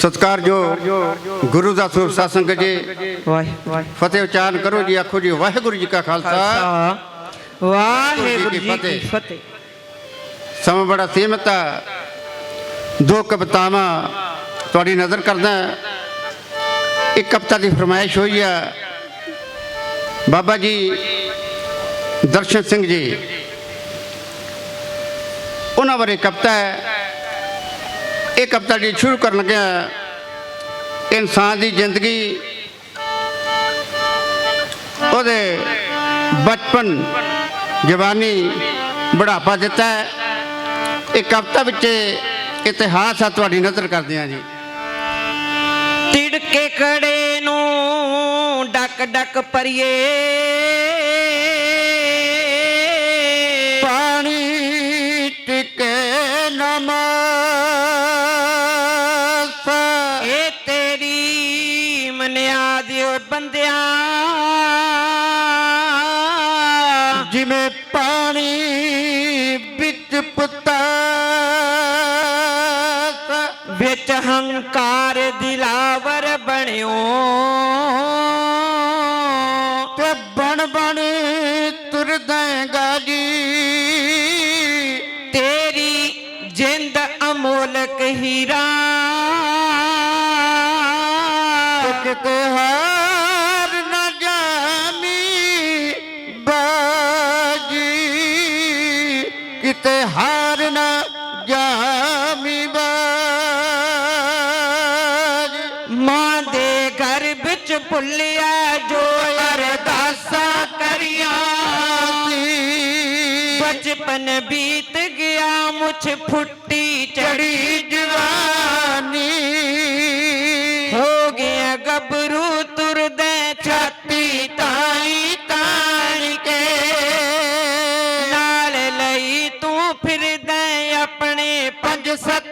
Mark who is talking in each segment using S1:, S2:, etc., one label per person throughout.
S1: ਸਤਿਕਾਰਯੋਗ ਗੁਰੂ ਦਾ ਸਰੂਪ ਸਾਧ ਸੰਗਤ ਜੀ। ਫਤਿਹ ਉਚਾਰਨ ਕਰੋ ਜੀ ਆਖੋ ਜੀ ਵਾਹਿਗੁਰੂ ਜੀ ਕਾ ਖਾਲਸਾ।
S2: ਖਾਲਸਾ। ਵਾਹਿਗੁਰੂ ਜੀ ਕੀ ਫਤਿਹ।
S1: ਸਮਾਂ ਬੜਾ ਸੀਮਤ ਆ। ਦੋ ਕਵਿਤਾਵਾਂ ਤੁਹਾਡੀ ਨਜ਼ਰ ਕਰਦਾ ਇੱਕ ਕਵਿਤਾ ਦੀ ਫਰਮਾਇਸ਼ ਹੋਈ ਆ। ਬਾਬਾ ਜੀ ਦਰਸ਼ਨ ਸਿੰਘ ਜੀ ਉਹਨਾਂ ਬਾਰੇ ਕਵਿਤਾ ਹੈ। ਇਹ ਕਵਿਤਾ ਜੀ ਸ਼ੁਰੂ ਕਰਨ ਲੱਗਿਆ ਇਨਸਾਨ ਦੀ ਜ਼ਿੰਦਗੀ, ਉਹਦੇ ਬਚਪਨ ਜਵਾਨੀ ਬੁਢਾਪਾ ਦਿੱਤਾ ਇਹ ਕਵਿਤਾ ਵਿੱਚ ਇਤਿਹਾਸ ਆ ਤੁਹਾਡੀ ਨਜ਼ਰ ਕਰਦੇ ਆ ਜੀ।
S2: ਤਿੜਕੇ ਕੜੇ ਨੂੰ ਡਕ ਡਕ ਪਰਿਏ
S1: ਜਿਵੇਂ ਪਾਣੀ ਵਿੱਚ ਪੁੱਤਾਸ
S2: ਵਿੱਚ ਹੰਕਾਰ ਦਿਲਾਵਰ ਬਣਿਓ
S1: ਤੇ ਬਣ ਬਣ ਤੁਰਦਾਂਗਾ ਜੀ
S2: ਤੇਰੀ ਜਿੰਦ ਅਮੋਲਕ ਹੀਰਾ।
S1: ਕਿਤੇ ਹਾਰ ਕਿਤੇ ਹਾਰ ਨਾ ਜਾਮੀ ਬਾਜੀ
S2: ਮਾਂ ਦੇ ਘਰ ਵਿੱਚ ਭੁੱਲਿਆ ਜੋ ਅਰਦਾਸਾਂ ਕਰੀਆਂ ਬਚਪਨ ਬੀਤ ਗਿਆ ਮੁਛ ਫੁੱਟੀ ਚੜੀ ਫਿਰਦੇ ਆਪਣੇ ਪੰਜ ਸੱਤ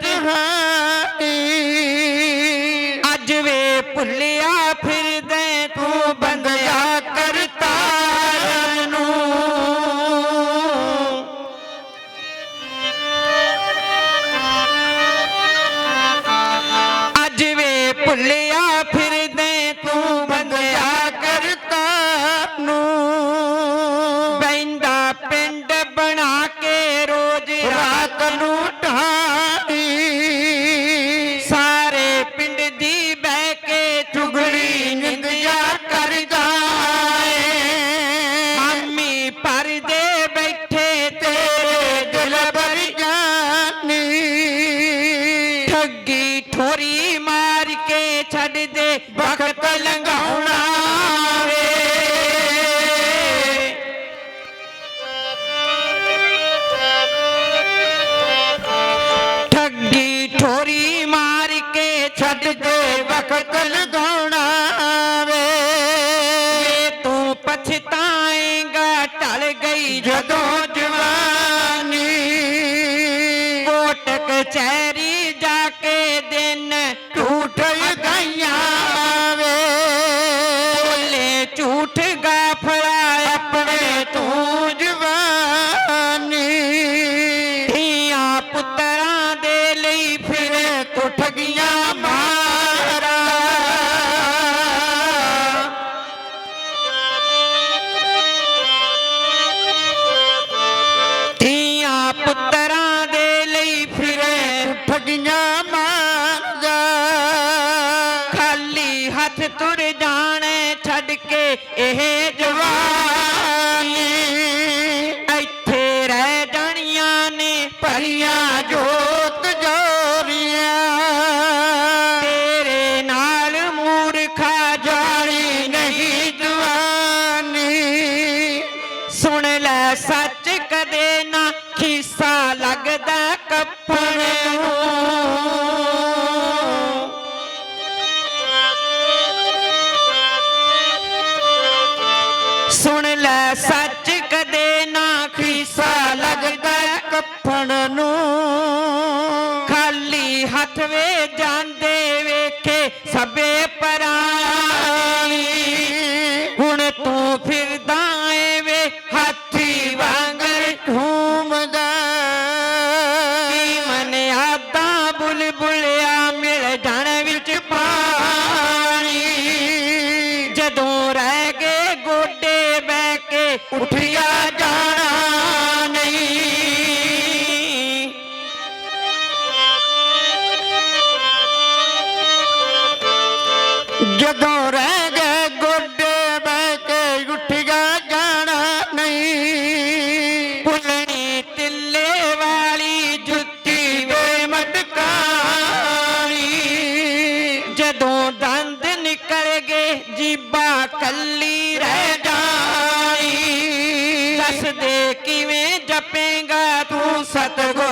S1: ಕಚೇರಿ
S2: ਸੁਣ ਲੈ ਸੱਚ ਕਦੇ ਨਾ ਖੀਸਾ ਲੱਗਦਾ। ਉੱਠਿਆ ਜਾਣਾ ਨਹੀਂ।
S1: ਜਦੋਂ ਰਹਿ ਗਏ ਗੋਡੇ ਬਹਿ ਕੇ ਉੱਠਿਆ ਜਾਣਾ ਨਹੀਂ।
S2: ਪੁਲਣੀ ਤਿੱਲੇ ਵਾਲੀ ਜੁੱਤੀ ਵੇ ਮਟਕਾਣੀ। ਜਦੋਂ ਦੰਦ ਨਿਕਲ ਗਏ ਜੀਬਾ ਕੱਲੀ ਤੂੰ ਸਤਗੁਰ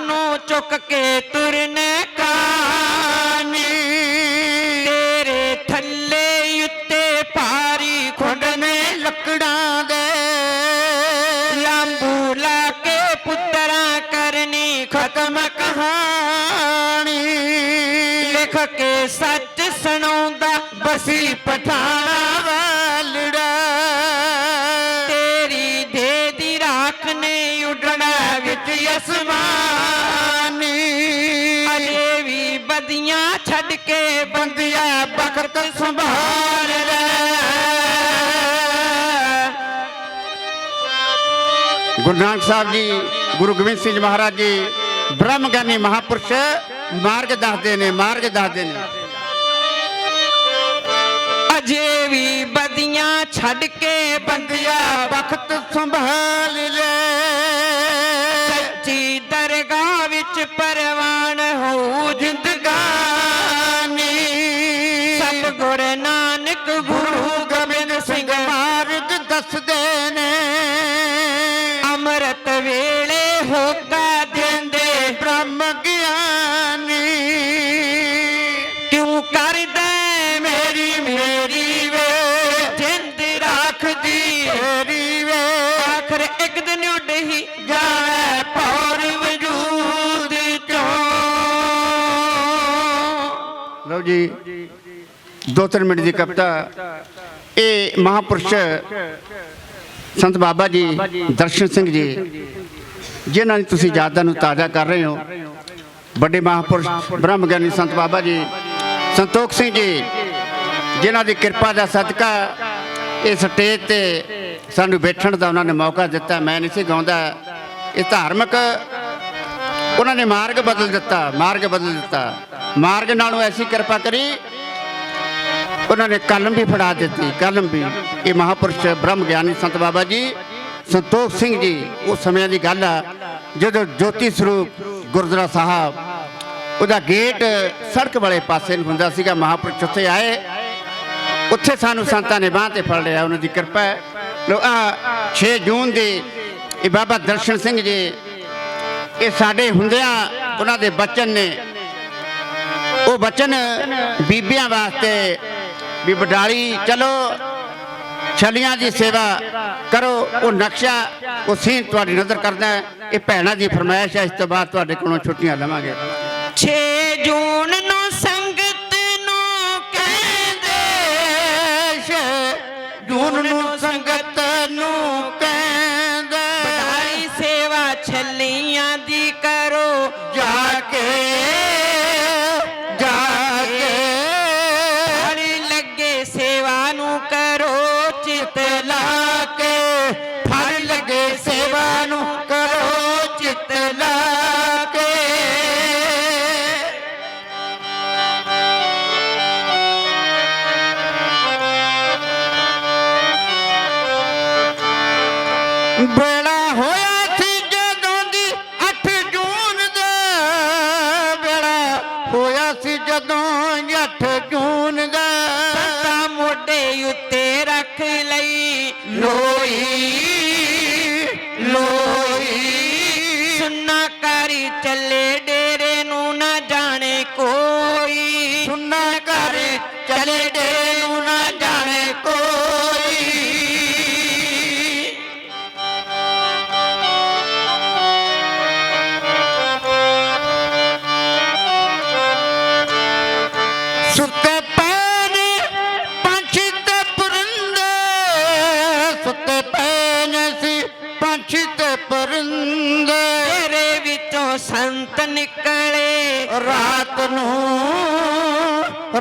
S2: ਨੂੰ ਚੁੱਕ ਕੇ ਤੁਰਨੇ ਬਖਤ ਸੰਭਾਲ ਲੈ।
S1: ਗੁਰੂ ਨਾਨਕ ਸਾਹਿਬ ਜੀ ਗੁਰੂ ਗੋਬਿੰਦ ਸਿੰਘ ਮਹਾਰਾਜ ਜੀ ਬ੍ਰਹਮ ਗਿਆਨੀ ਮਹਾਪੁਰਸ਼ ਮਾਰਗ ਦੱਸਦੇ ਨੇ ਮਾਰਗ ਦੱਸਦੇ ਨੇ।
S2: ਅਜੇ ਵੀ ਬਦੀਆਂ ਛੱਡ ਕੇ ਬੰਦਿਆ
S1: ਵਕਤ ਸੰਭਾਲ ਲੈ।
S2: ਸੱਚੀ ਦਰਗਾਹ ਵਿੱਚ ਪਰਵਾਨ ਹੋ ਜ਼ਿੰਦਗਾਨੀ
S1: ਲਓ ਜੀ। ਦੋ ਤਿੰਨ ਮਿੰਟ ਦੀ ਕਵਿਤਾ। ਇਹ ਮਹਾਪੁਰਸ਼ ਸੰਤ ਬਾਬਾ ਜੀ ਦਰਸ਼ਨ ਸਿੰਘ ਜੀ, ਜਿਨ੍ਹਾਂ ਦੀ ਤੁਸੀਂ ਯਾਦਾਂ ਨੂੰ ਤਾਜ਼ਾ ਕਰ ਰਹੇ ਹੋ। ਵੱਡੇ ਮਹਾਪੁਰਸ਼ ਬ੍ਰਹਮ ਗਿਆਨੀ ਸੰਤ ਬਾਬਾ ਜੀ, ਸੰਤੋਖ ਸਿੰਘ ਜੀ, ਜਿਨ੍ਹਾਂ ਦੀ ਕਿਰਪਾ ਦਾ ਸਦਕਾ ਇਹ ਸਟੇਜ ਤੇ ਸਾਨੂੰ ਬੈਠਣ ਦਾ ਉਹਨਾਂ ਨੇ ਮੌਕਾ ਦਿੱਤਾ। ਮੈਂ ਨਹੀਂ ਸੀ ਗਾਉਂਦਾ। ਇਹ ਧਾਰਮਿਕ, ਉਹਨਾਂ ਨੇ ਮਾਰਗ ਬਦਲ ਦਿੱਤਾ, ਮਾਰਗ ਬਦਲ ਦਿੱਤਾ। ਮਾਰਗ ਨਾਲੋਂ ਐਸੀ ਕਿਰਪਾ ਕਰੀ। ਉਹਨਾਂ ਨੇ ਕਲਮ ਵੀ ਫੜਾ ਦਿੱਤੀ, ਕਲਮ ਵੀ। ਇਹ ਮਹਾਪੁਰਸ਼ ਬ੍ਰਹਮ ਗਿਆਨੀ ਸੰਤ ਬਾਬਾ ਜੀ, ਸੰਤੋਖ ਸਿੰਘ ਜੀ, ਉਸ ਸਮੇਂ ਦੀ ਗੱਲ ਆ, ਜਦੋਂ ਜੋਤੀ ਸਰੂਪ ਗੁਰਦੁਆਰਾ ਸਾਹਿਬ, ਉਹਦਾ ਗੇਟ ਸੜਕ ਵਾਲੇ ਪਾਸੇ ਨੂੰ ਹੁੰਦਾ ਸੀਗਾ, ਮਹਾਪੁਰਸ਼ ਉੱਥੇ ਆਏ। ਉੱਥੇ ਸਾਨੂੰ ਸੰਤਾਂ ਨੇ ਬਾਂਹ ਤੇ ਫੜ ਲਿਆ, ਉਹਨਾਂ ਦੀ ਕਿਰਪਾ ਹੈ। ਲੋ ਆ 6 ਜੂਨ ਦੀ ਇਹ ਬਾਬਾ ਦਰਸ਼ਨ ਸਿੰਘ ਜੀ, ਇਹ ਸਾਡੇ ਹੁੰਦਿਆਂ ਉਹਨਾਂ ਦੇ ਬਚਨ ਨੇ ਉਹ ਬਚਨ ਬੀਬੀਆਂ ਵਾਸਤੇ ਵੀ ਵਡਾਲੀ, ਚਲੋ, ਛਲੀਆਂ ਦੀ ਸੇਵਾ ਕਰੋ, ਉਹ ਨਕਸ਼ਾ, ਉਹ ਸੀਨ ਤੁਹਾਡੀ ਨਜ਼ਰ ਕਰਦਾ ਹੈ। ਇਹ ਭੈਣਾਂ ਦੀ ਫਰਮਾਇਸ਼ ਹੈ, ਇਸ ਤੋਂ ਬਾਅਦ ਤੁਹਾਡੇ ਕੋਲੋਂ ਛੁੱਟੀਆਂ ਲਵਾਂਗੇ
S2: 6 ਜੂਨ ਨੂੰ ਸੰਗਤ ਨੂੰ ਕਹਿੰਦੇ
S1: ਜੂਨ ਨੂੰ ਸੰਗਤ ਨੂੰ Alex
S2: ਸੁੰਨਾ
S1: ਰਾਤ ਨੂੰ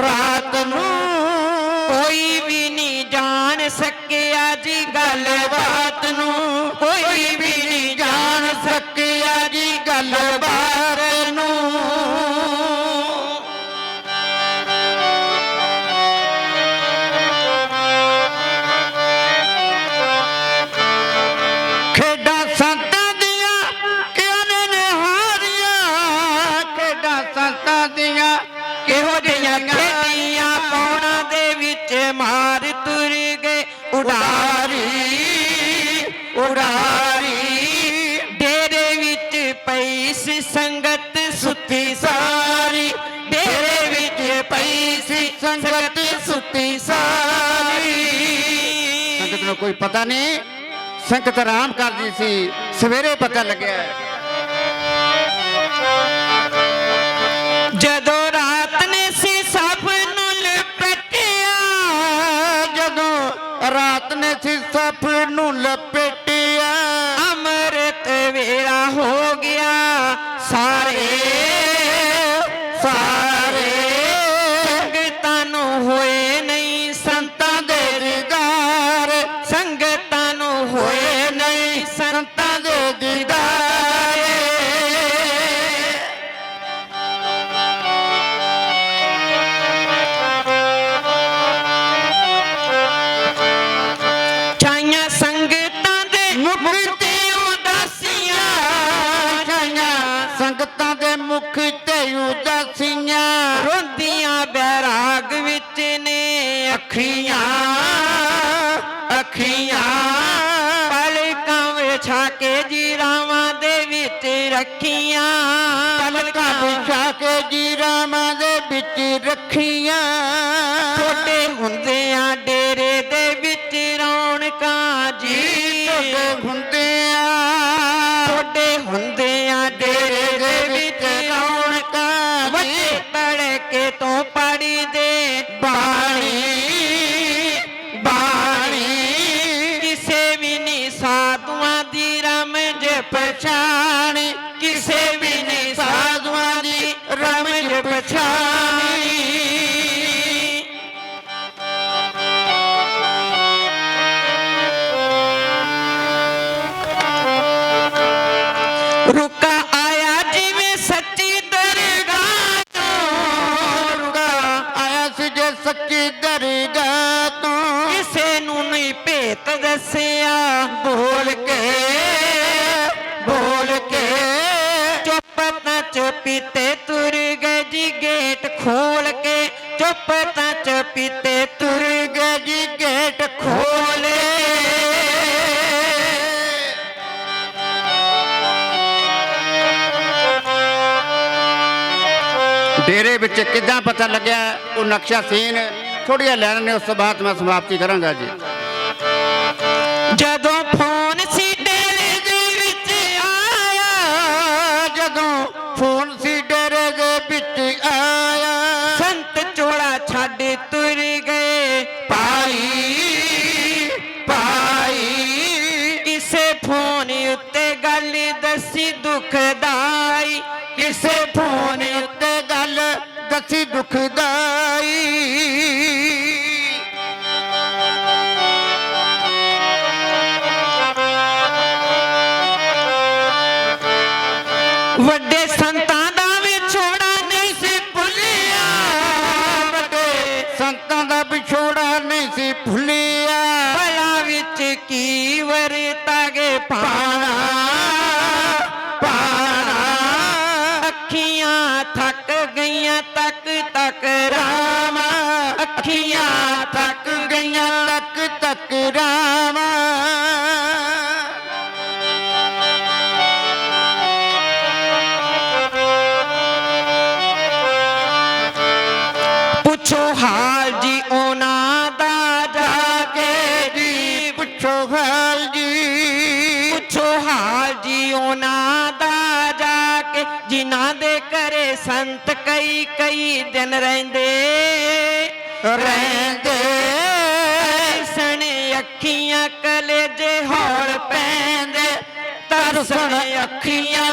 S1: ਰਾਤ ਨੂੰ
S2: ਕੋਈ ਵੀ ਨਹੀਂ ਜਾਣ ਸਕਿਆ ਜੀ ਗੱਲਬਾਤ ਨੂੰ।
S1: ਕੋਈ ਵੀ ਨਹੀਂ ਜਾਣ ਸਕਿਆ ਜੀ ਗੱਲਬਾਤ ਨੂੰ
S2: ਸੰਗਤ
S1: ਨੂੰ ਕੋਈ ਪਤਾ ਨਹੀਂ। ਸੰਗਤ ਆਰਾਮ ਕਰਦੀ ਸੀ। ਸਵੇਰੇ ਪਤਾ ਲੱਗਿਆ।
S2: ਜਦੋਂ ਰਾਤ ਨੇ ਸੀ ਸਭ ਨੂੰ ਲਪਟਿਆ।
S1: ਜਦੋਂ ਰਾਤ ਨੇ ਸੀ ਸਭ ਨੂੰ ਲਪੇਟਿਆ।
S2: ਅੰਮ੍ਰਿਤ ਵੇਲਾ ਹੋ ਗਿਆ। ਸਾਰੇ ਮੁਖ ਤੇ ਉਦਾਸੀਆਂ ਛਾਈਆਂ
S1: ਸੰਗਤਾਂ ਦੇ ਮੁਖ ਤੇ ਉਦਾਸੀਆਂ।
S2: ਰੋਂਦੀਆਂ ਬੈਰਾਗ ਵਿੱਚ ਨੇ ਅੱਖੀਆਂ ਅੱਖੀਆਂ। ਪਲਕਾਂ ਵਿਛਾ ਕੇ ਜੀਰਾਵਾਂ ਦੇ ਵਿੱਚ ਰੱਖੀਆਂ।
S1: ਪਲਕਾਂ ਵਿਛਾ ਕੇ ਜੀ ਰਾਮਾਂ ਦੇ ਵਿੱਚ ਰੱਖੀਆਂ।
S2: ਛੋਟੇ ਹੁੰਦਿਆਂ ਵਿੱਚ
S1: ਕਿੱਦਾਂ ਪਤਾ ਲੱਗਿਆ ਉਹ ਨਕਸ਼ਾ ਸੀਨ? ਥੋੜੀਆਂ ਲੈਣ ਨੇ, ਉਸ ਤੋਂ ਬਾਅਦ ਮੈਂ ਸਮਾਪਤੀ ਕਰਾਂਗਾ ਜੀ।
S2: ਜਦੋਂ ਵੱਡੇ ਸੰਤਾਂ ਦਾ ਵਿਛੋੜਾ ਨਹੀਂ ਸੀ ਭੁੱਲਿਆ। ਵੱਡੇ
S1: ਸੰਤਾਂ ਦਾ ਵਿਛੋੜਾ ਨਹੀਂ ਸੀ ਭੁੱਲਿਆ।
S2: ਭਲਾ ਵਿੱਚ ਕੀ ਵਰਤਾਗੇ ਪਾਣਾ ਪਾਣਾ ਅੱਖੀਆਂ ਥੱਕ ਗਈਆਂ ਤੱਕ ਤੱਕ ਰਾਮ ਅੱਖੀਆਂ ਥੱਕ ਗਈਆਂ
S1: ਤੱਕ ਤੱਕ ਰਾਮ
S2: ਸੰਤ ਕਈ ਕਈ ਦਿਨ ਰਹਿੰਦੇ।
S1: ਰਹਿੰਦੇ।
S2: ਸਣ ਅੱਖੀਆਂ ਕਲੇਜੇ ਹੌਲ ਪੈਂਦੇ। ਤਰਸਣ ਅੱਖੀਆਂ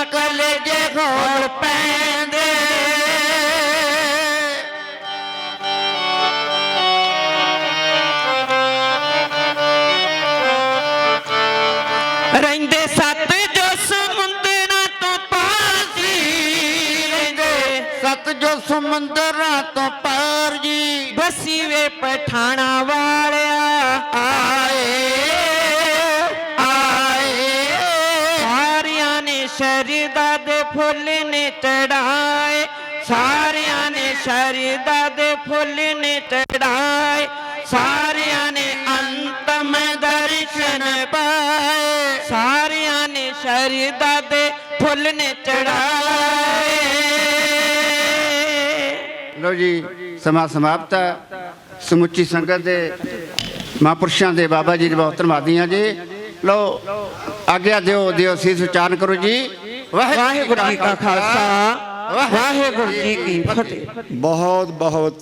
S1: ਸਮੁੰਦਰਾਂ ਤੋਂ ਪਾਰ ਜੀ।
S2: ਬਸੀ ਵੇ ਪਠਾਣਾ ਵਾਲਿਆ। ਆਏ ਆਏ। ਸਾਰਿਆਂ ਨੇ ਸ਼ਰਦਾ ਦੇ ਫੁੱਲ ਨੇ ਚੜਾਏ ਸਾਰਿਆਂ ਨੇ ਸ਼ਰਦਾ ਦੇ ਫੁੱਲ ਨੇ ਚੜਾਏ ਸਾਰਿਆਂ ਨੇ ਅੰਤਮ ਦਰਸ਼ਨ ਪਾਏ। ਸਾਰਿਆਂ ਨੇ ਸ਼ਰਦਾ ਦੇ ਫੁੱਲ ਨੇ ਚੜਾਏ
S1: ਲੋ ਜੀ ਸਮਾਂ ਸਮਾਪਤ ਹੈ। ਸਮੁੱਚੀ ਸੰਗਤ ਦੇ ਮਹਾਂਪੁਰਸ਼ਾਂ ਦੇ ਬਾਬਾ ਜੀ ਦੇ ਬਹੁਤ ਧੰਨਵਾਦੀ ਹਾਂ ਜੀ। ਲੋ ਆਗਿਆ ਦਿਓ ਦਿਓ ਸੀਸ ਉਚਾਰਨ ਕਰੋ ਜੀ।
S2: ਵਾਹਿਗੁਰੂ ਜੀ ਕਾ ਖਾਲਸਾ ਵਾਹਿਗੁਰੂ ਜੀ ਕੀ ਫਤਿਹ।
S3: ਬਹੁਤ ਬਹੁਤ